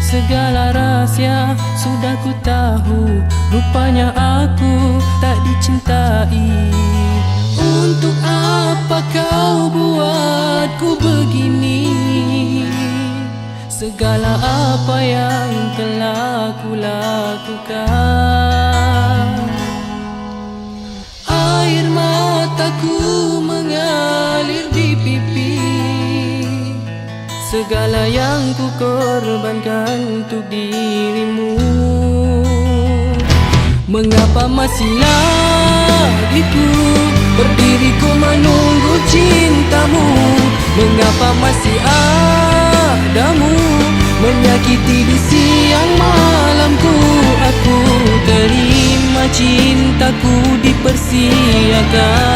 Segala rahsia. Sudah ku tahu Rupanya aku tak dicintai. Untuk apa kau buatku begini? Segala apa yang telah ku lakukan Segala yang ku korbankan untuk dirimu. Mengapa masih lagi ku Berdiri ku menunggu cintamu. Mengapa masih adamu? Menyakiti di siang malamku. Aku terima cintaku dipersiakan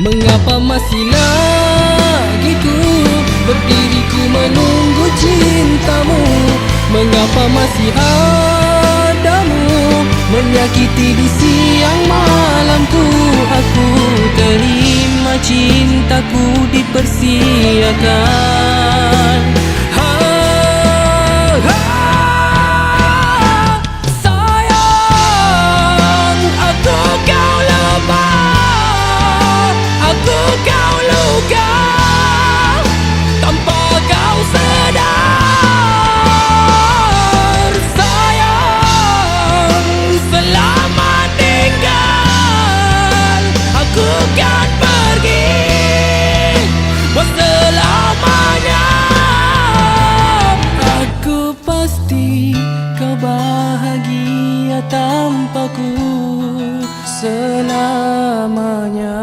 Mengapa masih lagi ku Berdiri ku menunggu cintamu? Mengapa masih adamu Menyakiti di siang malamku Aku terima cintaku dipersiakan selamanya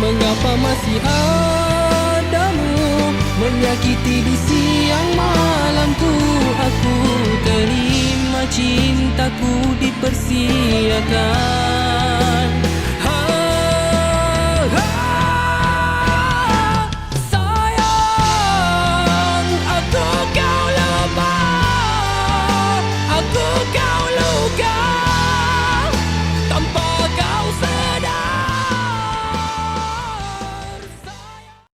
Mengapa masih adamu? Menyakiti di siang malamku. Aku terima cintaku dipersiakan